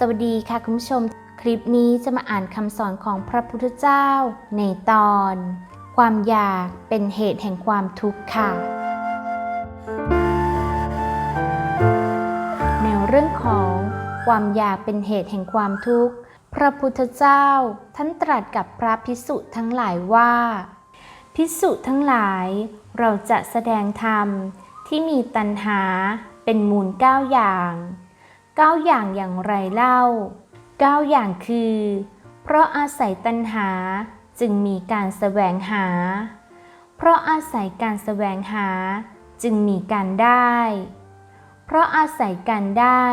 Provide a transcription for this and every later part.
สวัสดีค่ะคุณผู้ชม คลิปนี้จะมาอ่านคำสอนของพระพุทธเจ้า ในตอน ความอยากเป็นเหตุแห่งความทุกข์ค่ะ ในเรื่องของความอยากเป็นเหตุแห่งความทุกข์ พระพุทธเจ้าท่านตรัสกับพระพิสุทั้งหลายว่า พิสุทั้งหลายเราจะแสดงธรรมที่มีตัณหาเป็นมูลเก้าอย่าง เก้าอย่างอย่างไรเล่าเก้าอย่างคือ เพราะอาศัยตัณหาจึงมีการแสวงหา เพราะอาศัยการแสวงหาจึงมีการได้ เพราะอาศัยการได้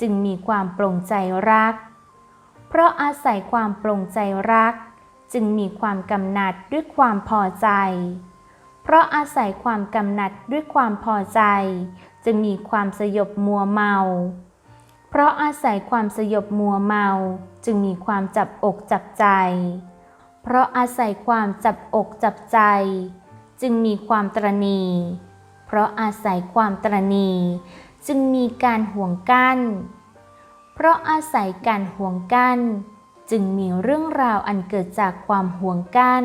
จึงมีความปรงใจรัก เพราะอาศัยความปรงใจรัก จึงมีความกำหนัดด้วยความพอใจ เพราะอาศัยความกำหนัดด้วยความพอใจ จึงมีความสยบมัวเมา เพราะอาศัยความสยบมัวเมาจึงมีความจับอกจับใจ เพราะอาศัยความจับอกจับใจ จึงมีความตรณี เพราะอาศัยความตรณี จึงมีการห่วงกั้น เพราะอาศัยการห่วงกั้น จึงมีเรื่องราวอันเกิดจากความห่วงกั้น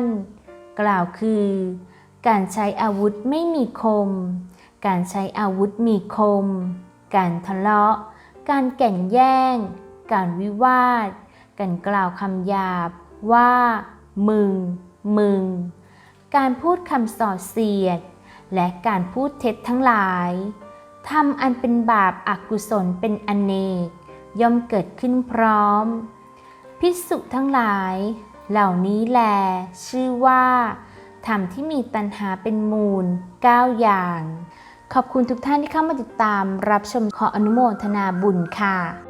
กล่าวคือ การใช้อาวุธไม่มีคม การใช้อาวุธมีคม การทะเลาะ การแก่งแย่ง การวิวาท การกล่าวคำหยาบ ว่า มึง มึง การพูดคำส่อเสียด และการพูดเท็จทั้งหลายทำอันเป็นบาปอากุศลเป็นอเนก ย่อมเกิดขึ้นพร้อม พิสุทั้งหลาย เหล่านี้แล ชื่อว่าธรรมที่มีตัณหาเป็นมูล9อย่าง ขอบคุณทุกท่านที่เข้ามาติดตามรับชมขออนุโมทนาบุญค่ะ